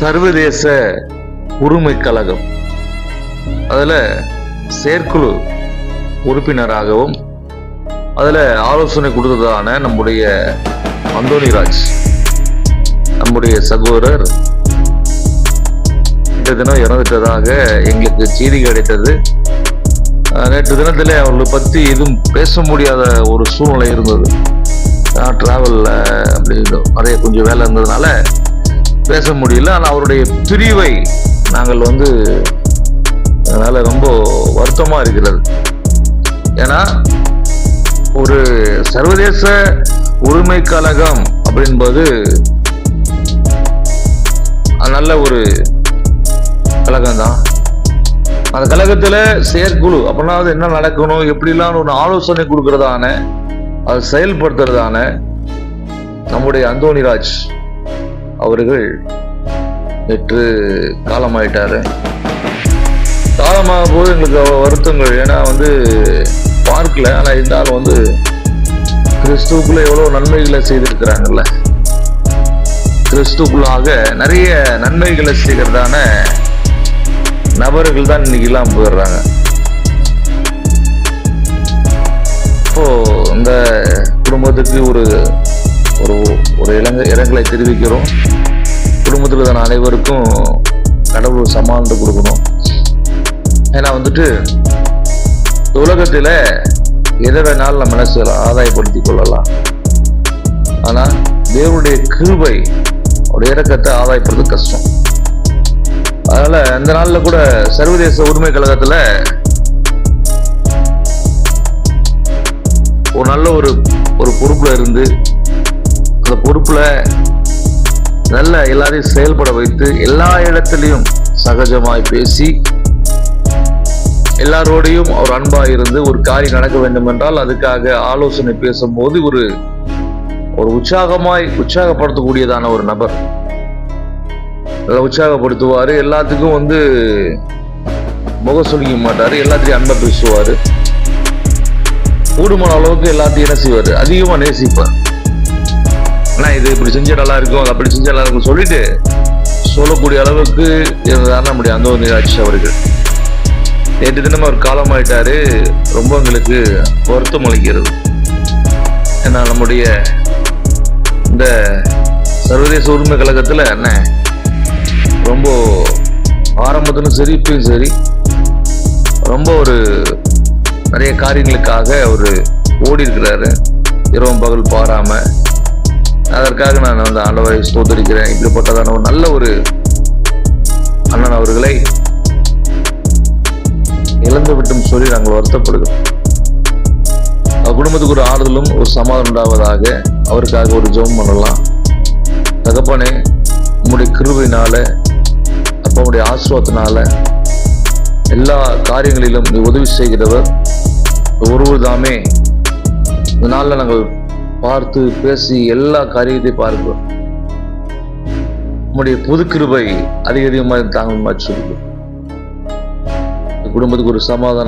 சர்வதேச உரிமை கழகம். அதில் செயற்குழு உறுப்பினராகவும் அதில் ஆலோசனை கொடுத்ததான நம்முடைய அந்தோணிராஜ் நம்முடைய சகோதரர். இன்றைய தினம் இறந்துட்டதாக எங்களுக்கு செய்தி கிடைத்தது. நேற்று தினத்தில் அவர்களை பற்றி எதுவும் பேச முடியாத ஒரு சூழ்நிலை இருந்தது. நான் ட்ராவலில் அப்படி நிறைய கொஞ்சம் வேலை இருந்ததுனால பேச முடியல. ஆனால் அவருடைய பிரிவை நாங்கள் வந்து அதனால் ரொம்ப வருத்தமாக இருக்கிறது. ஏன்னா ஒரு சர்வதேச உரிமை கழகம் அப்படின்பது நல்ல ஒரு கழகம் தான் அந்த கழகத்தில் செயற்குழு அப்படின்னா அது என்ன நடக்கணும் எப்படிலாம் ஒரு ஆலோசனை கொடுக்கறதான அதை செயல்படுத்துறதான நம்முடைய அந்தோணிராஜ் அவர்கள் நேற்று காலமாயிட்டாரு. காலமாக போது எங்களுக்கு வருத்தங்கள். ஏன்னா வந்து பார்க்கல. ஆனா இருந்தாலும் வந்து கிறிஸ்துவுக்குள்ள எவ்வளவு நன்மைகளை செய்திருக்கிறாங்கல்ல. கிறிஸ்துக்குள்ளாக நிறைய நன்மைகளை செய்கிறதான நபர்கள் தான் இன்னைக்கு போயிடுறாங்க. இப்போ இந்த குடும்பத்துக்கு ஒரு ஒரு ஒரு இளங்க இரங்கலை தெரிவிக்கிறோம். குடும்பத்தில் தான் அனைவருக்கும் கடவுள் சமாளித்து கொடுக்கணும். ஏன்னா வந்துட்டு உலகத்தில் உலகத்துல எதை வேணாலும் நம்ம என்ன ஆதாயப்படுத்திக் கொள்ளலாம். ஆனா தேவனுடைய கிருபை அவருடைய இறக்கத்தை ஆதாயப்படுறது கஷ்டம். அதனால அந்த நாள்ல கூட சர்வதேச உரிமை கழகத்துல ஒரு நல்ல ஒரு ஒரு பொறுப்புல இருந்து அந்த பொறுப்புல நல்ல எல்லாரையும் செயல்பட வைத்து எல்லா இடத்துலையும் சகஜமாய் பேசி எல்லாரோடையும் அவர் அன்பா இருந்து ஒரு காரியம் நடக்க வேண்டும் என்றால் அதுக்காக ஆலோசனை பேசும்போது ஒரு ஒரு உற்சாகமாய் உற்சாகப்படுத்தக்கூடியதான ஒரு நபர். நல்லா உற்சாகப்படுத்துவாரு. எல்லாத்துக்கும் வந்து முகம் சொல்லிக்க மாட்டார். எல்லாத்தையும் அன்பை பேசுவாரு. கூடுமான அளவுக்கு எல்லாத்தையும் என்ன செய்வாரு? அதிகமா நேசிப்பார். ஆனால் இது இப்படி செஞ்சால் நல்லா இருக்கும் அது அப்படி செஞ்சால் நல்லா இருக்கும் சொல்லிட்டு சொல்லக்கூடிய அளவுக்கு இருந்தார் நம்முடைய அந்த ஒரு நிகழ்ச்சி அவர்கள். நேற்று தினம் அவர் காலமாயிட்டாரு. ரொம்ப எங்களுக்கு வருத்தம் அளிக்கிறது. ஏன்னா நம்முடைய இந்த சர்வதேச உரிமை கழகத்தில் என்ன ரொம்ப ஆரம்பத்திலும் சரி இப்பயும் சரி ரொம்ப ஒரு நிறைய காரியங்களுக்காக அவர் ஓடி இருக்கிறாரு இரவும் பகல் பாராமல் அதற்காக நான் வந்து ஆண்டவரை ஸ்தோத்தரிக்கிறேன். இப்படிப்பட்டதான ஒரு நல்ல ஒரு அண்ணன் அவர்களை இழந்து விட்டும் சொல்லி நாங்கள் வருத்தப்படுகிறோம். குடும்பத்துக்கு ஒரு ஆறுதலும் ஒரு சமாதானம் உண்டாவதாக அவருக்காக ஒரு ஜெபம் பண்ணலாம். தகப்பனே உங்களுடைய கிருவினால அப்பாவுடைய ஆசிர்வாதத்தினால எல்லா காரியங்களிலும் நீ உதவி செய்கிறவர். ஒருவர் தாமே இந்த நாங்கள் பார்த்து பேசி எல்லா காரியத்தையும் பார்க்கிறோம் உம்முடைய புது கிருபை அதிக அதிகமாக தாங்க சொல்லி குடும்பத்துக்கு ஒரு சமாதானம்